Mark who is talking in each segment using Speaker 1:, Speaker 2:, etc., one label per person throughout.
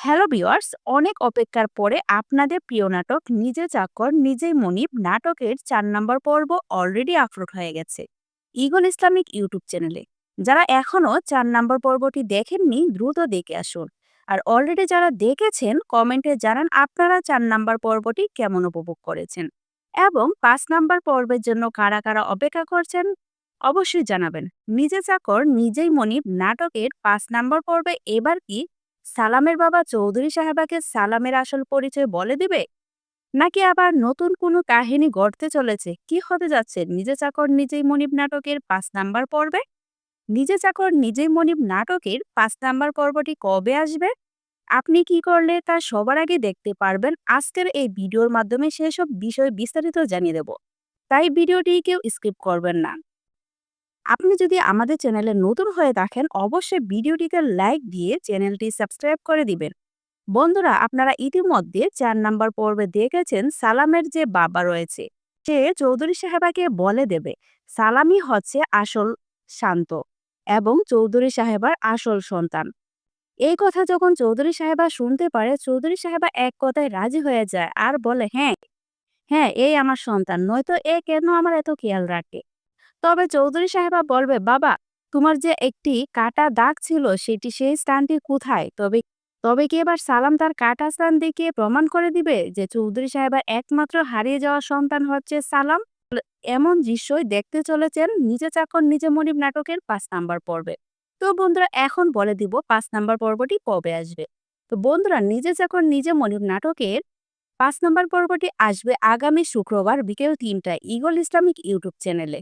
Speaker 1: Hello viewers অনেক অপেক্ষার পরে আপনাদের প্রিয় নাটক নিজে চাকর নিজেই মনিব নাটকের চার নম্বর পর্ব অলরেডি আপলোড হয়ে গেছে। ইগল ইসলামিক ইউটিউব চ্যানেলে যারা এখনও চার নম্বর পর্বটি দেখেননি, দ্রুত দেখে আসুন। আর অলরেডি যারা দেখেছেন কমেন্টে জানান আপনারা চার নম্বর পর্বটি কেমন উপভোগ করেছেন? এবং পাঁচ নম্বর পর্বের জন্য কারা কারা অপেক্ষা করছেন? অবশ্যই জানাবেন। নিজে চাকর, নিজেই মনিব নাটকের পাঁচ নম্বর পর্বে এবার কি সালামের বাবা চৌধুরী সাহেবাকে সালামের আসল পরিচয় বলে দিবে? নাকি আবার নতুন কোনো কাহিনী গড়তে চলেছে? কি হতে যাচ্ছে? নিজে চাকর, নিজেই মনিব নাটকের পাঁচ নাম্বার পর্বে? নিজে চাকর, নিজেই মনিব নাটকের পাঁচ নাম্বার পর্বটি কবে আসবে? আপনি কি করলে তা সবার আগে দেখতে পারবেন? আজকের এই ভিডিওর মাধ্যমে সেসব বিষয় বিস্তারিত জানিয়ে দেব। তাই ভিডিওটি কেউ স্কিপ করবেন না। আপনি যদি আমাদের চ্যানেলে নতুন হয়ে থাকেন, অবশ্যই ভিডিওটিতে লাইক দিয়ে চ্যানেলটি সাবস্ক্রাইব করে দিবেন। বন্ধুরা, আপনারা ইতিমধ্যে চার নাম্বার পর্বে দেখেছেন সালামের যে বাবা রয়েছে, সে চৌধুরী সাহেবাকে বলে দেবে সালামই হচ্ছে আসল শান্ত এবং চৌধুরী সাহেবার আসল সন্তান। এই কথা যখন চৌধুরী সাহেবা শুনতে পারে, চৌধুরী সাহেবা এক কথায় রাজি হয়ে যায় আর বলে হ্যাঁ হ্যাঁ এই আমার সন্তান, নয়তো এ কেন আমার এত খেয়াল রাখে? তবে চৌধুরী সাহেবা বলবে, বাবা, তোমার যে একটি কাটা দাগ ছিল সেটি সেই স্থানটি কোথায়? তবে তবে কি এবার সালাম তার কাটা স্থান দেখিয়ে প্রমাণ করে দিবে যে চৌধুরী সাহেবার একমাত্র হারিয়ে যাওয়া সন্তান হচ্ছে সালাম? এমন দৃশ্যই দেখতে চলেছেন নিজে চাকর নিজে মনিব নাটকের পাঁচ নাম্বার পর্বে। তো বন্ধুরা, এখন বলে দিব পাঁচ নাম্বার পর্বটি কবে আসবে? তো বন্ধুরা, নিজে চাকর নিজে মনিব নাটকের পাঁচ নম্বর পর্বটি আসবে আগামী শুক্রবার বিকেল তিনটায় ইগল ইসলামিক ইউটিউব চ্যানেলে।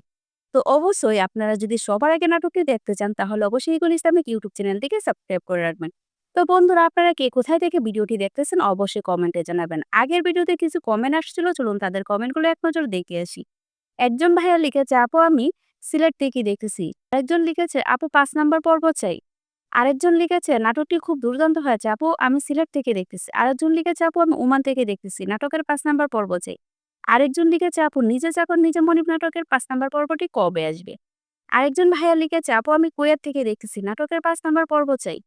Speaker 1: তো অবশ্যই আপনারা যদি সবার আগে নাটকটি দেখতে চান, তাহলে অবশ্যই ইগল ইসলামিক ইউটিউব চ্যানেলটিকে সাবস্ক্রাইব করে রাখবেন। তো বন্ধুরা, আপনারা কে কোথায় থেকে ভিডিওটি দেখতেছেন, অবশ্যই কমেন্টে জানাবেন। আগের ভিডিওতে কিছু কমেন্ট আসছিল, চলুন তাদের কমেন্টগুলো এক নজর দেখে আসি। একজন ভাইয়া লিখেছে, আপু, আমি সিলেট থেকে দেখতেছি। আরেকজন লিখেছে, আপু, পাঁচ নাম্বার পর্ব চাই। আরেকজন লিখেছে, নাটকটি খুব দুর্দান্ত হয়েছে। আপু, আমি সিলেট থেকে দেখতেছি। আরেকজন লিখেছে, আপু, আমি ওমান থেকে দেখতেছি। নাটকের পাঁচ নাম্বার পর্ব চাই। আরেকজন লিখেছে, আপু, নিজে চাকর নিজে মনিব নাটকের পাঁচ নাম্বার পর্বটি কবে আসবে? আরেকজন ভাইয়া লিখেছে, আপু, আমি কুয়েত থেকে দেখতেছি, নাটকের পাঁচ নাম্বার পর্ব চাই।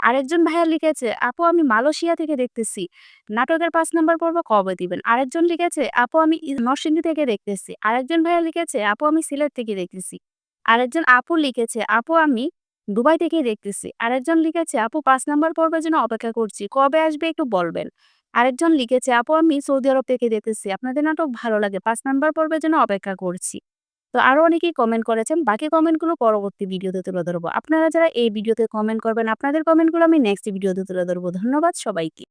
Speaker 1: আরেকজন ভাইয়া লিখেছে, আপু, আমি মালয়েশিয়া থেকে দেখতেছি, নাটকের পাঁচ নাম্বার পর্ব কবে দিবেন? আরেকজন লিখেছে, আপু, আমি নরসিংদী থেকে দেখতেছি। আরেকজন ভাইয়া লিখেছে, আপু, আমি সিলেট থেকে দেখতেছি। আরেকজন, আপু, লিখেছে, আপু, আমি দুবাই থেকে দেখতেছি। আরেকজন লিখেছে, আপু, পাঁচ নাম্বার পর্বের জন্য অপেক্ষা করছি, কবে আসবে একটু বলবেন? আরেকজন লিখেছে, আপু, আমি সৌদি আরব থেকে দেখতেছি আপনাদের নাটক ভালো লাগে। পাঁচ নাম্বার পর্বের জন্য অপেক্ষা করছি। তো আরও অনেকেই কমেন্ট করেছেন, বাকি কমেন্টগুলো পরবর্তী ভিডিওতে তুলে ধরবো। আপনারা যারা এই ভিডিওতে কমেন্ট করবেন, আপনাদের কমেন্টগুলো আমি নেক্সট ভিডিওতে তুলে ধরবো। ধন্যবাদ সবাইকে।